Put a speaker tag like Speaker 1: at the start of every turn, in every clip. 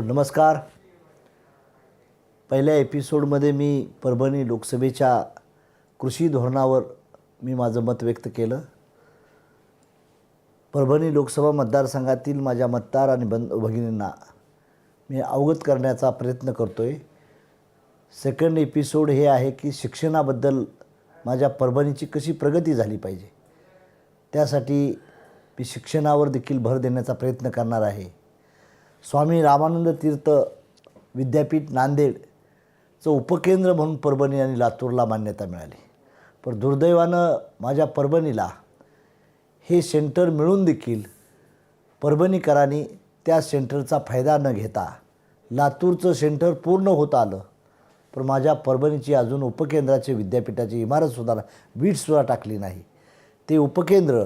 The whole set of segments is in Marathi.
Speaker 1: नमस्कार. पहिल्या एपिसोडमध्ये मी परभणी लोकसभेच्या कृषी धोरणावर मी माझं मत व्यक्त केलं. परभणी लोकसभा मतदारसंघातील माझ्या मतदार आणि बंद भगिनींना मी अवगत करण्याचा प्रयत्न करतो आहे सेकंड एपिसोड हे आहे की शिक्षणाबद्दल माझ्या परभणीची कशी प्रगती झाली पाहिजे? त्यासाठी मी शिक्षणावर देखील भर देण्याचा प्रयत्न करणार आहे. स्वामी रामानंद तीर्थ विद्यापीठ नांदेडचं उपकेंद्र म्हणून परभणी आणि लातूरला मान्यता मिळाली. पण दुर्दैवानं माझ्या परभणीला हे सेंटर मिळून देखील परभणीकरांनी त्या सेंटरचा फायदा न घेता लातूरचं सेंटर पूर्ण होत आलं. पण माझ्या परभणीची अजून उपकेंद्राचे विद्यापीठाची इमारतसुद्धा वीटसुद्धा टाकली नाही. ते उपकेंद्र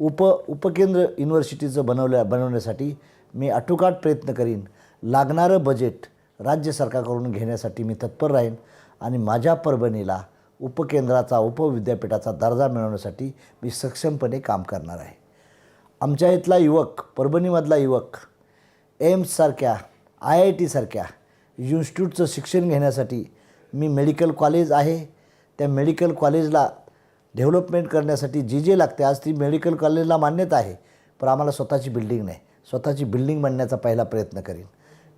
Speaker 1: उप उपकेंद्र युनिव्हर्सिटीचं बनवल्या बनवण्यासाठी मी आटोकाट प्रयत्न करीन लागणारं बजेट राज्य सरकारकडून घेण्यासाठी मी तत्पर राहीन आणि माझ्या परभणीला उपकेंद्राचा उपविद्यापीठाचा दर्जा मिळवण्यासाठी मी सक्षमपणे काम करणार आहे. आमच्या इथला युवक परभणीमधला युवक एम्ससारख्या आय आय टीसारख्या इन्स्टिट्यूटचं शिक्षण घेण्यासाठी मी मेडिकल कॉलेज आहे. त्या मेडिकल कॉलेजला डेव्हलपमेंट करण्यासाठी जी जे लागते आज ती मेडिकल कॉलेजला मान्यता आहे पण आम्हाला स्वतःची बिल्डिंग नाही. स्वतःची बिल्डिंग बनण्याचा पहिला प्रयत्न करीन.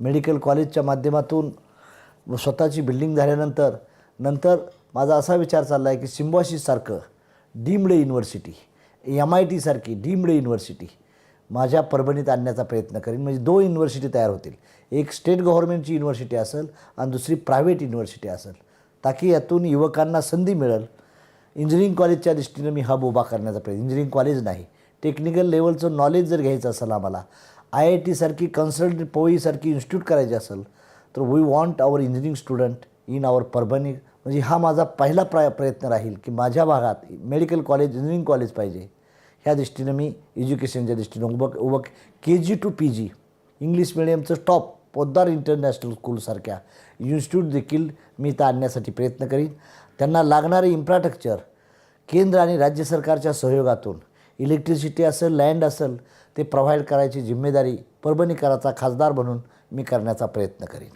Speaker 1: मेडिकल कॉलेजच्या माध्यमातून स्वतःची बिल्डिंग झाल्यानंतर नंतर माझा असा विचार चालला आहे की सिम्बॉसिससारखं डीम्ड युनिव्हर्सिटी एम आय टीसारखी डीम्ड युनिव्हर्सिटी माझ्या परभणीत आणण्याचा प्रयत्न करीन. म्हणजे दोन युनिव्हर्सिटी तयार होतील. एक स्टेट गव्हर्नमेंटची युनिव्हर्सिटी असेल आणि दुसरी प्रायव्हेट युनिव्हर्सिटी असेल. ताकी यातून युवकांना संधी मिळेल. इंजिनिअरिंग कॉलेजच्या दृष्टीनं मी हब उभा करण्याचा प्रयत्न इंजिनिअरिंग कॉलेज नाही टेक्निकल लेवलचं नॉलेज जर घ्यायचं असेल आम्हाला आय आय टीसारखी कन्सल्ट पोईसारखी इन्स्टिट्यूट करायची असेल तर we want our engineering student in our Parbhani. म्हणजे हा माझा पहिला प्राय प्रयत्न राहील की माझ्या भागात मेडिकल कॉलेज इंजिनिअरिंग कॉलेज पाहिजे. ह्या दृष्टीनं मी एज्युकेशनच्या दृष्टीनं उभं उभं K G to P G English मिडियमचं top Poddar international स्कूलसारख्या इन्स्टिट्यूट देखील मी इथं आणण्यासाठी प्रयत्न करीन. त्यांना लागणारे इन्फ्रास्ट्रक्चर केंद्र आणि राज्य सरकारच्या सहयोगातून इलेक्ट्रिसिटी असेल लँड असेल ते प्रोव्हाइड करायची जिम्मेदारी परभणीकराचा खासदार म्हणून मी करण्याचा प्रयत्न करीन.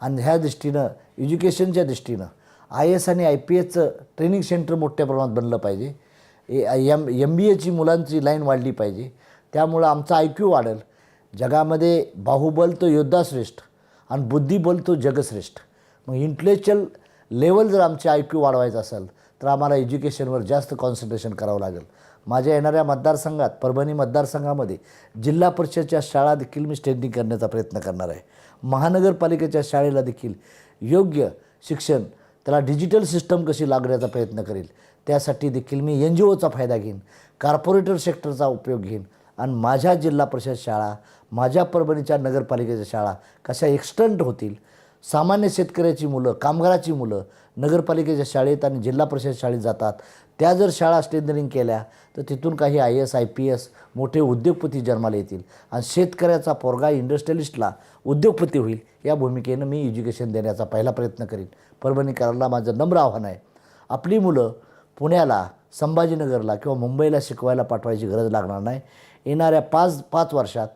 Speaker 1: आणि ह्या दृष्टीनं एज्युकेशनच्या दृष्टीनं आय एस आणि आय पी एसचं ट्रेनिंग सेंटर मोठ्या प्रमाणात बनलं पाहिजे. ए एम एम बी एची मुलांची लाईन वाढली पाहिजे. त्यामुळं आमचा आय क्यू वाढेल. जगामध्ये बाहुबल तो योद्धा श्रेष्ठ आणि बुद्धिबल तो जगश्रेष्ठ. मग इंटेलेक्च्युअल लेवल जर आमचे आय क्यू वाढवायचं असेल तर आम्हाला एज्युकेशनवर जास्त कॉन्सन्ट्रेशन करावं लागेल. माझ्या येणाऱ्या मतदारसंघात परभणी मतदारसंघामध्ये जिल्हा परिषदच्या शाळा देखील मी स्ट्रेंथिंग करण्याचा प्रयत्न करणार आहे. महानगरपालिकेच्या शाळेला देखील योग्य शिक्षण त्याला डिजिटल सिस्टम कशी लागण्याचा प्रयत्न करेल त्यासाठी देखील मी एन जी ओचा फायदा घेईन कार्पोरेटर सेक्टरचा उपयोग घेईन आणि माझ्या जिल्हा परिषद शाळा माझ्या परभणीच्या नगरपालिकेच्या शाळा कशा एक्स्टंट होतील सामान्य शेतकऱ्याची मुलं कामगाराची मुलं नगरपालिकेच्या शाळेत आणि जिल्हा परिषद शाळेत जातात. त्या जर शाळा स्ट्रेंथनिंग केल्या तर तिथून काही I S I P S मोठे उद्योगपती जन्माला येतील. आणि शेतकऱ्याचा पोरगा इंडस्ट्रियलिस्टला उद्योगपती होईल या भूमिकेनं मी एज्युकेशन देण्याचा पहिला प्रयत्न करीन. परभणीकरांना माझं नम्र आव्हान आहे. आपली मुलं पुण्याला संभाजीनगरला किंवा मुंबईला शिकवायला पाठवायची गरज लागणार नाही. येणाऱ्या पाच पाच वर्षात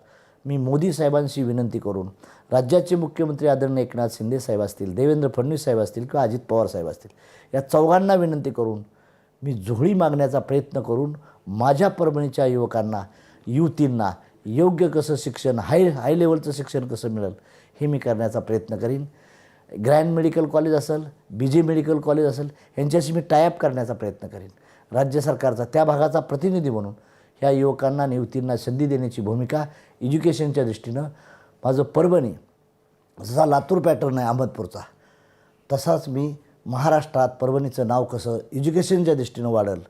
Speaker 1: मी मोदी साहेबांशी विनंती करून राज्याचे मुख्यमंत्री आदरणीय एकनाथ शिंदे साहेब असतील देवेंद्र फडणवीस साहेब असतील किंवा अजित पवार साहेब असतील या चौघांना विनंती करून मी झोळी मागण्याचा प्रयत्न करून माझ्या परभणीच्या युवकांना युवतींना योग्य कसं शिक्षण हाय हाय लेवलचं शिक्षण कसं मिळेल हे मी करण्याचा प्रयत्न करीन. ग्रँड मेडिकल कॉलेज असेल बी जे मेडिकल कॉलेज असेल यांच्याशी मी टायअप करण्याचा प्रयत्न करीन. राज्य सरकारचा त्या भागाचा प्रतिनिधी म्हणून ह्या युवकांना आणि युवतींना संधी देण्याची भूमिका एज्युकेशनच्या दृष्टीनं माझं परभणी जसा लातूर पॅटर्न आहे अहमदपूरचा तसाच मी महाराष्ट्रात परभणीचं नाव कसं एज्युकेशनच्या दृष्टीनं वाढेल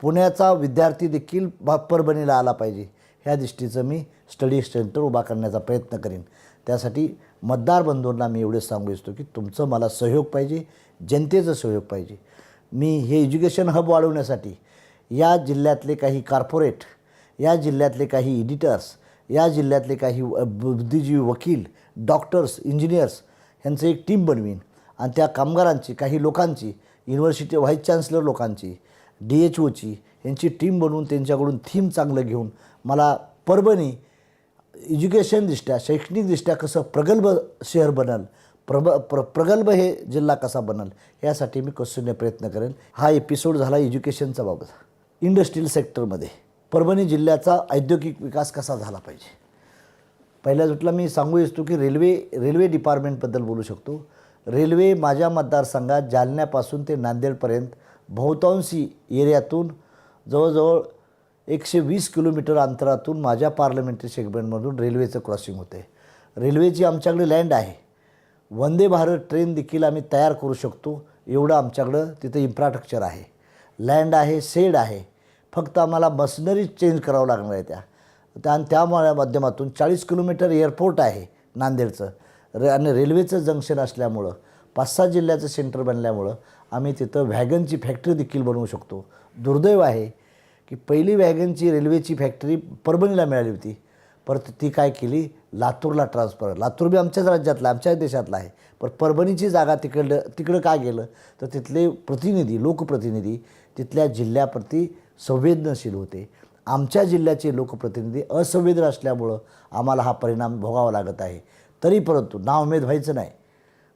Speaker 1: पुण्याचा विद्यार्थी देखील बा परभणीला आला पाहिजे ह्या दृष्टीचं मी स्टडी सेंटर उभा करण्याचा प्रयत्न करीन. त्यासाठी मतदार बंधूंना मी एवढेच सांगू इच्छितो की तुमचं मला सहयोग पाहिजे जनतेचं सहयोग पाहिजे. मी हे एज्युकेशन हब वाढवण्यासाठी या जिल्ह्यातले काही कार्पोरेट या जिल्ह्यातले काही एडिटर्स या जिल्ह्यातले काही बुद्धिजीवी वकील डॉक्टर्स इंजिनियर्स ह्यांचं एक टीम बनवीन. आणि त्या कामगारांची काही लोकांची युनिव्हर्सिटी व्हाईस चान्सलर लोकांची डी एच ओची यांची टीम बनवून त्यांच्याकडून थीम चांगलं घेऊन मला परभणी एज्युकेशनदृष्ट्या शैक्षणिकदृष्ट्या कसं प्रगल्भ शहर बनल प्रब प्र प्रगल्भ हे जिल्हा कसा बनल यासाठी मी कौशल्य प्रयत्न करेन. हा एपिसोड झाला एज्युकेशनचा बाबत. इंडस्ट्रीयल सेक्टरमध्ये. परभणी जिल्ह्याचा औद्योगिक विकास कसा झाला पाहिजे? पहिल्या जुटला मी सांगू इच्छितो की रेल्वे रेल्वे डिपार्टमेंटबद्दल बोलू शकतो. रेल्वे माझ्या मतदारसंघात जालन्यापासून ते नांदेडपर्यंत बहुतांशी एरियातून जवळजवळ एकशे वीस किलोमीटर अंतरातून माझ्या पार्लमेंटरी सेगमेंटमधून रेल्वेचं क्रॉसिंग होते रेल्वेची आमच्याकडे लँड आहे. वंदे भारत ट्रेन देखील आम्ही तयार करू शकतो. एवढं आमच्याकडं तिथं इन्फ्रास्ट्रक्चर आहे. लँड आहे सेड आहे. फक्त आम्हाला मशिनरीज चेंज करावं लागणार आहे त्या. त्या आणि त्या माध्यमातून चाळीस किलोमीटर एअरपोर्ट आहे नांदेडचं. रे आणि रेल्वेचं जंक्शन असल्यामुळं पाच सहा जिल्ह्याचं सेंटर बनल्यामुळं आम्ही तिथं व्हॅगनची फॅक्टरी देखील बनवू शकतो. दुर्दैव आहे की पहिली वॅगनची रेल्वेची फॅक्टरी परभणीला मिळाली होती. परत ती काय केली? लातूरला ट्रान्सफर लातूर बी आमच्याच राज्यातला आमच्याच देशातला आहे. पर परभणीची जागा तिकडं तिकडं काय गेलं? तर तिथले प्रतिनिधी लोकप्रतिनिधी तिथल्या जिल्ह्याप्रती संवेदनशील होते. आमच्या जिल्ह्याचे लोकप्रतिनिधी असंवेदन असल्यामुळं आम्हाला हा परिणाम भोगावा लागत आहे. तरी परंतु नाउमेद व्हायचं नाही.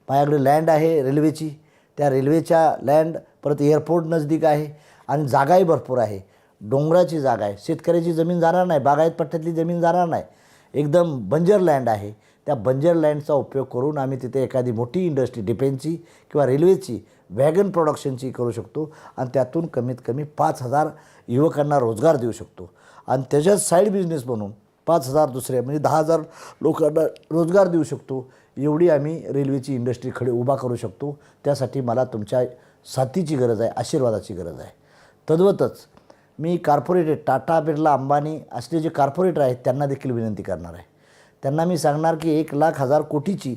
Speaker 1: माझ्याकडे लँड आहे रेल्वेची. त्या रेल्वेच्या लँड परत एअरपोर्ट नजदीक आहे आणि जागाही भरपूर आहे. डोंगराची जागा आहे. शेतकऱ्याची जमीन जाणार नाही. बागायत पट्ट्यातली जमीन जाणार नाही. एकदम बंजर लँड आहे. त्या बंजर लँडचा उपयोग करून आम्ही तिथे एखादी मोठी इंडस्ट्री डिफेन्सची किंवा रेल्वेची वॅगन प्रोडक्शनची करू शकतो आणि त्यातून कमीत कमी पाच हजार युवकांना रोजगार देऊ शकतो. आणि त्याच्यात साईड बिझनेस म्हणून पाच हजार दुसरे म्हणजे दहा हजार लोकांना रोजगार देऊ शकतो. एवढी आम्ही रेल्वेची इंडस्ट्री खडे उभा करू शकतो. त्यासाठी मला तुमच्या साथीची गरज आहे आशीर्वादाची गरज आहे. तद्वतच मी कॉर्पोरेटेड टाटा बिर्ला अंबानी असले जे कॉर्पोरेटर आहेत त्यांना देखील विनंती करणार आहे. त्यांना मी सांगणार की एक लाख हजार कोटीची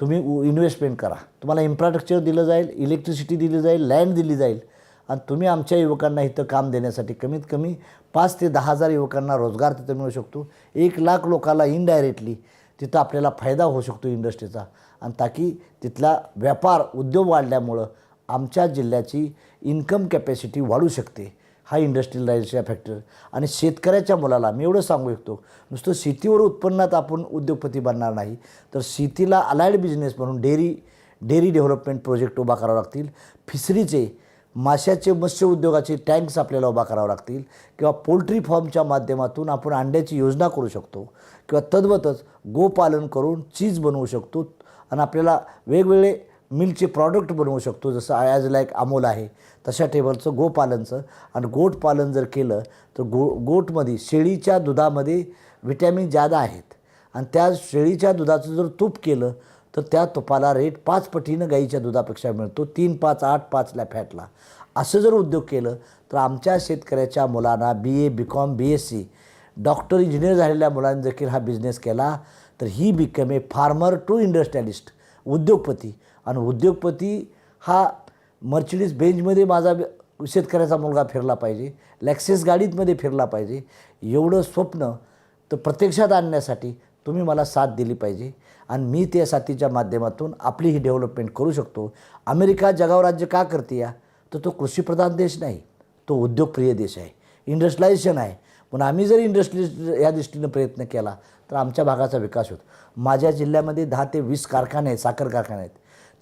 Speaker 1: तुम्ही इन्व्हेस्टमेंट करा. तुम्हाला इन्फ्रास्ट्रक्चर दिलं जाईल इलेक्ट्रिसिटी दिली जाईल लँड दिली जाईल. आणि तुम्ही आमच्या युवकांना इथं काम देण्यासाठी कमीत कमी पाच ते दहा हजार युवकांना रोजगार तिथं मिळू शकतो. एक लाख लोकांना इनडायरेक्टली तिथं आपल्याला फायदा होऊ शकतो इंडस्ट्रीचा आणि ताकी तिथला व्यापार उद्योग वाढल्यामुळं आमच्या जिल्ह्याची इन्कम कॅपॅसिटी वाढू शकते. हा इंडस्ट्रियलाइजच्या फॅक्टर आणि शेतकऱ्याच्या मुलाला मी एवढं सांगू शकतो नुसतं शेतीवर उत्पन्नात आपण उद्योगपती बनणार नाही तर शेतीला अलायड बिझनेस म्हणून डेअरी डेअरी डेव्हलपमेंट प्रोजेक्ट उभा करावं लागतील. फिशरीचे माशाचे मत्स्य उद्योगाचे टँक्स आपल्याला उभा करावं लागतील. किंवा पोल्ट्री फॉर्मच्या माध्यमातून आपण अंड्याची योजना करू शकतो. किंवा तद्वतच गोपालन करून चीज बनवू शकतो. आणि आपल्याला वेगवेगळे मिल्कचे प्रॉडक्ट बनवू शकतो जसं ॲज लाईक अमोल आहे तशा टेबलचं गोपालनचं आणि गोट पालन जर केलं तर गो गोटमध्ये शेळीच्या दुधामध्ये विटॅमिन ज्यादा आहेत. आणि त्या शेळीच्या दुधाचं जर तूप केलं तर त्या तुपाला रेट पाच पटीनं गाईच्या दुधापेक्षा मिळतो. तीन पाच आठ पाचला फॅटला असं जर उद्योग केलं तर आमच्या शेतकऱ्याच्या मुलांना B A B com B S C doctor engineer झालेल्या मुलांनी देखील हा बिझनेस केला तर he become a farmer to industrialist उद्योगपती. आणि उद्योगपती हा मर्चडीज बेंचमध्ये माझा शेतकऱ्याचा मुलगा फिरला पाहिजे लॅक्सेस गाडीतमध्ये फिरला पाहिजे एवढं स्वप्न तर प्रत्यक्षात आणण्यासाठी तुम्ही मला साथ दिली पाहिजे. आणि मी त्या साथीच्या माध्यमातून आपली ही डेव्हलपमेंट करू शकतो. अमेरिका जगावर राज्य का करते या? तर तो कृषीप्रधान देश नाही तो उद्योगप्रिय देश आहे. इंडस्ट्रिलायझेशन आहे. पण आम्ही जर इंडस्ट्री या दृष्टीनं प्रयत्न केला तर आमच्या भागाचा विकास होतो. माझ्या जिल्ह्यामध्ये दहा ते वीस कारखाने आहेत साखर कारखाने आहेत.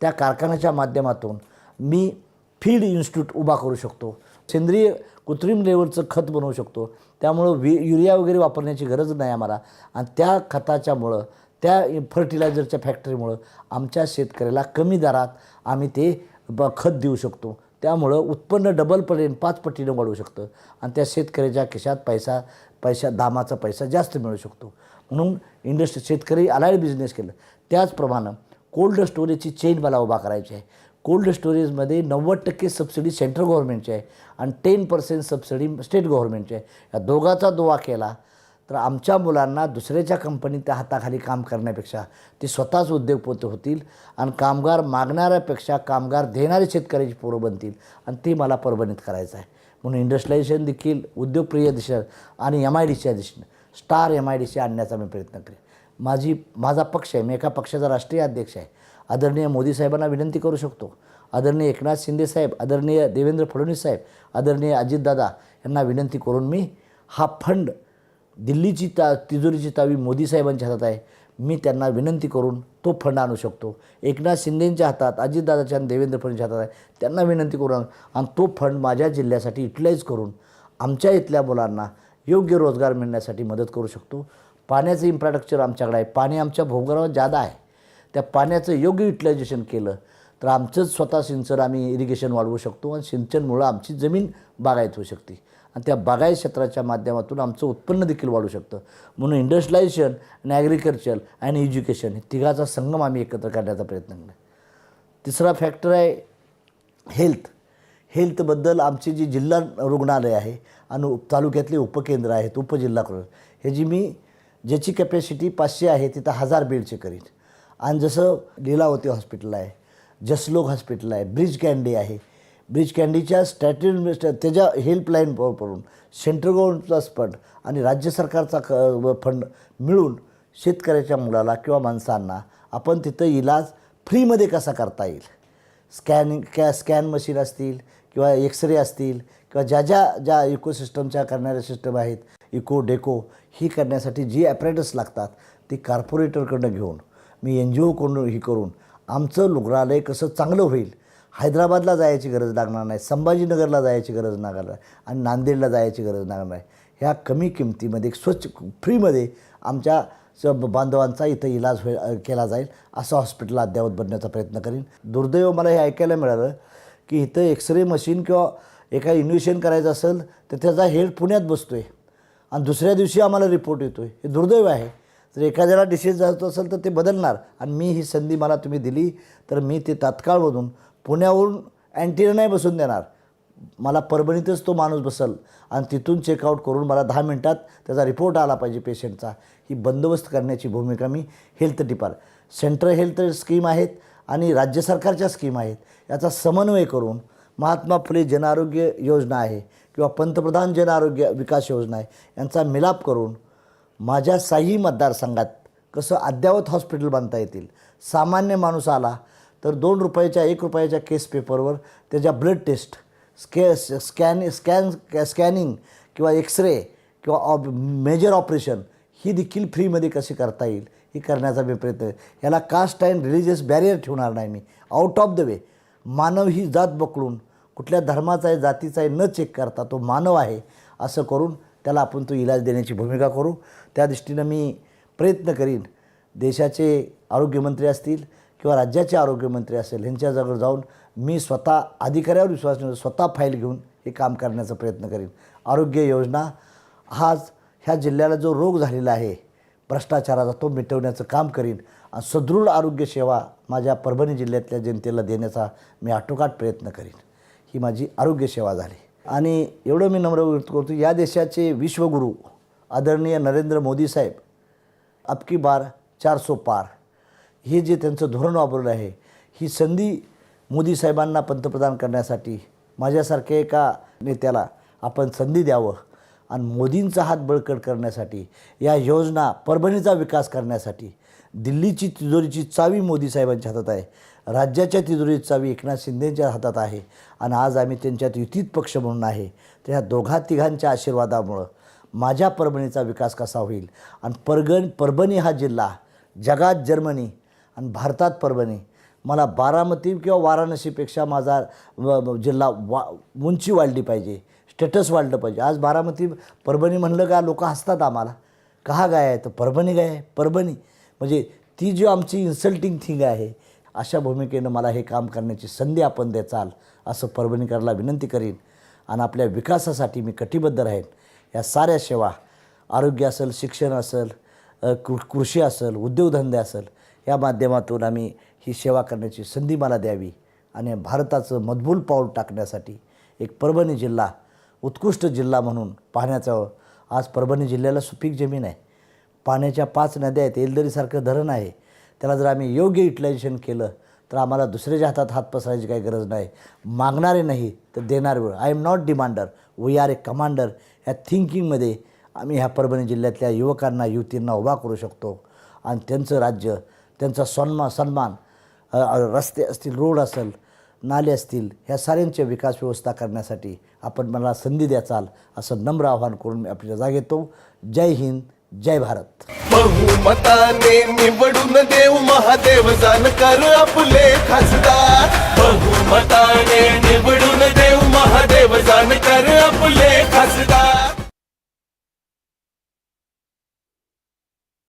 Speaker 1: त्या कारखान्याच्या माध्यमातून मी फीड इन्स्टिट्यूट उभा करू शकतो. सेंद्रिय कृत्रिम लेवलचं खत बनवू शकतो. त्यामुळं वि युरिया वगैरे वापरण्याची गरज नाही आम्हाला. आणि त्या खताच्यामुळं त्या फर्टिलायझरच्या फॅक्टरीमुळं आमच्या शेतकऱ्याला कमी दरात आम्ही ते ब खत देऊ शकतो. त्यामुळं उत्पन्न डबल पडेल पाच पटीनं वाढवू शकतं. आणि त्या शेतकऱ्याच्या खिशात पैसा पैसा दामाचा पैसा जास्त मिळू शकतो. म्हणून इंडस्ट्री शेतकरी अलाइड बिझनेस केलं. त्याचप्रमाणे कोल्ड स्टोरेजची चेन मला उभा करायची आहे. कोल्ड स्टोरेजमध्ये नव्वद टक्के सबसिडी सेंट्रल गव्हर्नमेंटची आहे आणि टेन पर्सेंट सबसिडी स्टेट गव्हर्नमेंटची आहे. या दोघाचा दुवा केला तर आमच्या मुलांना दुसऱ्याच्या कंपनीत त्या हाताखाली काम करण्यापेक्षा ते स्वतःच उद्योगपती होतील आणि कामगार मागणाऱ्यापेक्षा कामगार देणारे शेतकऱ्याची पोरं बनतील आणि ते मला परभणीत करायचं आहे. म्हणून इंडस्ट्रिलायझेशन देखील उद्योगप्रिय दिशा आणि एम आय डीच्या दिशेनं star M I D C आणण्याचा मी प्रयत्न करेन. माझी माझा पक्ष आहे मी एका पक्षाचा राष्ट्रीय अध्यक्ष आहे. आदरणीय मोदी साहेबांना विनंती करू शकतो. आदरणीय एकनाथ शिंदे साहेब आदरणीय देवेंद्र फडणवीस साहेब आदरणीय अजितदादा यांना विनंती करून मी हा फंड दिल्लीची ता तिजोरीची तावी मोदी साहेबांच्या हातात आहे. मी त्यांना विनंती करून तो फंड आणू शकतो. एकनाथ शिंदेंच्या हातात अजितदादाच्या आणि देवेंद्र फडणवीसच्या हातात आहे. त्यांना विनंती करून आणि तो फंड माझ्या जिल्ह्यासाठी युटिलाईज करून आमच्या इथल्या मुलांना योग्य रोजगार मिळण्यासाठी मदत करू शकतो. पाण्याचं इन्फ्रास्ट्रक्चर आमच्याकडे आहे. पाणी आमच्या भूगर्भात जादा आहे. त्या पाण्याचं योग्य युटिलायझेशन केलं तर आमचंच स्वतः सिंचन आम्ही इरिगेशन वाढवू शकतो आणि सिंचनमुळं आमची जमीन बागायत होऊ शकते. आणि त्या बागायत क्षेत्राच्या माध्यमातून आमचं उत्पन्न देखील वाढू शकतं. म्हणून इंडस्ट्रिलायझेशन आणि ॲग्रिकल्चर आणि एज्युकेशन हे तिघाचा संगम आम्ही एकत्र करण्याचा प्रयत्न केला तिसरा फॅक्टर आहे हेल्थ हेल्थबद्दल आमची जी जिल्हा रुग्णालय आहे आणि उप- तालुक्यातले उपकेंद्र आहेत उपजिल्हा करून हे जी मी ज्याची कॅपॅसिटी पाचशे आहे तिथं हजार बेडचे करीन आणि जसं लीलावती हॉस्पिटल आहे जसलोक हॉस्पिटल आहे ब्रिज कॅन्डी आहे. ब्रिज कॅन्डीच्या मिनिस्टर त्याच्या हेल्पलाईन पडून सेंट्रल गव्हर्नमेंटचा फंड आणि राज्य सरकारचा क फंड मिळून शेतकऱ्याच्या मुलाला किंवा माणसांना आपण तिथं इलाज फ्रीमध्ये कसा करता येईल? स्कॅनिंग कॅ स्कॅन मशीन असतील किंवा एक्सरे असतील किंवा ज्या ज्या ज्या इकोसिस्टमच्या करणाऱ्या सिस्टम आहेत इको डेको ही करण्यासाठी जी ॲपरेटस लागतात ती कॉर्पोरेटरकडनं घेऊन मी एन जी ओकडून ही करून आमचं रुग्णालय कसं चांगलं होईल हैदराबादला जायची गरज लागणार नाही संभाजीनगरला जायची गरज लागणार नाही आणि नांदेडला जायची गरज लागणार नाही. ह्या कमी किमतीमध्ये स्वच्छ फ्रीमध्ये आमच्या स बांधवांचा इथं इलाज होईल केला जाईल असं हॉस्पिटल अद्ययावत बनण्याचा प्रयत्न करीन. दुर्दैव मला हे ऐकायला मिळालं की इथं एक्सरे मशीन किंवा एका इन्व्हेशन करायचं असेल तर त्याचा हेड पुण्यात बसतो आहे आणि दुसऱ्या दिवशी आम्हाला रिपोर्ट येतो आहे हे दुर्दैव आहे. जर एखाद्याला डिसीज जात असेल तर ते बदलणार. आणि मी ही संधी मला तुम्ही दिली तर मी ते तात्काळमधून पुण्यावरून अँटीना नाही बसून देणार. मला परभणीतच तो माणूस बसल आणि तिथून चेकआउट करून मला दहा मिनटात त्याचा रिपोर्ट आला पाहिजे पेशंटचा ही बंदोबस्त करण्याची भूमिका मी health depart central health scheme आहेत आणि राज्य सरकारच्या स्कीम आहेत. याचा समन्वय करून महात्मा फुले जनआरोग्य योजना आहे किंवा पंतप्रधान जनआरोग्य विकास योजना आहे यांचा मिलाप करून माझ्या साही मतदारसंघात कसं अद्ययावत हॉस्पिटल बांधता येतील सामान्य माणूस आला तर दोन रुपयाच्या एक रुपयाच्या केस पेपरवर त्याच्या blood test sca scan scan scanning किंवा एक्सरे किंवा ऑप मेजर ऑपरेशन ही देखील फ्रीमध्ये कशी करता येईल ही करण्याचा मी प्रयत्न याला कास्ट अँड रिलिजियस बॅरियर ठेवणार नाही मी. आउट ऑफ द वे मानव ही जात पकडून कुठल्या धर्माचा आहे जातीचा आहे न चेक करता तो मानव आहे असं करून त्याला आपण तो इलाज देण्याची भूमिका करू. त्या दृष्टीनं मी प्रयत्न करीन देशाचे आरोग्यमंत्री असतील किंवा राज्याचे आरोग्यमंत्री असेल ह्यांच्याजवळ जाऊन मी स्वतः अधिकाऱ्यावर विश्वास ठेवून स्वतः फाईल घेऊन हे काम करण्याचा प्रयत्न करीन. आरोग्य योजना हाच ह्या जिल्ह्याला जो रोग झालेला आहे भ्रष्टाचाराचा तो मिटवण्याचं काम करीन. आणि सदृढ आरोग्यसेवा माझ्या परभणी जिल्ह्यातल्या जनतेला देण्याचा मी आटोकाट प्रयत्न करीन. ही माझी आरोग्यसेवा झाली. आणि एवढं मी नम्र व्यक्त करतो या देशाचे विश्वगुरू आदरणीय नरेंद्र मोदी साहेब अबकी बार चार सो पार. हे जे त्यांचं धोरण वापरलं आहे ही संधी मोदी साहेबांना पंतप्रधान करण्यासाठी माझ्यासारख्या एका नेत्याला आपण संधी द्यावं आणि मोदींचा हात बळकट करण्यासाठी या योजना परभणीचा विकास करण्यासाठी दिल्लीची तिजोरीची चावी मोदी साहेबांच्या हातात आहे. राज्याच्या तिजोरीत चावी एकनाथ शिंदेच्या हातात आहे आणि आज आम्ही त्यांच्यात युतीत पक्ष म्हणून आहे. तर ह्या दोघा तिघांच्या आशीर्वादामुळं माझ्या परभणीचा विकास कसा होईल? आणि परगण परभणी हा जिल्हा जगात जर्मनी आणि भारतात परभणी मला बारामती किंवा वाराणसीपेक्षा माझा जिल्हा वा उंची वाढली पाहिजे स्टेटस वाढलं पाहिजे. आज बारामती परभणी म्हणलं का लोक हसतात आम्हाला. कहा गाय आहे? तर परभणी गाय आहे परभणी. म्हणजे ती जी आमची इन्सल्टिंग थिंग आहे अशा भूमिकेनं मला हे काम करण्याची संधी आपण देचाल असं परभणीकरला विनंती करीन. आणि आपल्या विकासासाठी मी कटिबद्ध राहीन. या साऱ्या सेवा आरोग्य असेल शिक्षण असेल कृ कृषी असेल उद्योगधंदे असेल या माध्यमातून आम्ही ही सेवा करण्याची संधी मला द्यावी. आणि भारताचं मजबूल पाऊल टाकण्यासाठी एक परभणी जिल्हा उत्कृष्ट जिल्हा म्हणून पाहण्याचा आज परभणी जिल्ह्याला सुपीक जमीन आहे. पाण्याच्या पाच नद्या आहेत. एलदरीसारखं धरण आहे. त्याला जर आम्ही योग्य युटिलायझेशन केलं तर आम्हाला दुसऱ्याच्या हातात हात पसरायची काही गरज नाही. मागणारे नाही तर देणार वेळ. I am not demander we are a commander ह्या थिंकिंगमध्ये आम्ही ह्या परभणी जिल्ह्यातल्या युवकांना युवतींना उभा करू शकतो. आणि त्यांचं राज्य त्यांचा सन्मा सन्मान रस्ते असतील रोड असेल नाले असतील ह्या साऱ्यांच्या विकास व्यवस्था करण्यासाठी आपण मला संधी द्याचाल असं नम्र आवाहन करून मी आपल्या येतो. जय हिंद. जय भारत.
Speaker 2: बहुमताने निवडून देव महादेव जानकर आपले खासदार. बहुमताने निवडून देव महादेव जानकर आपले खासदार.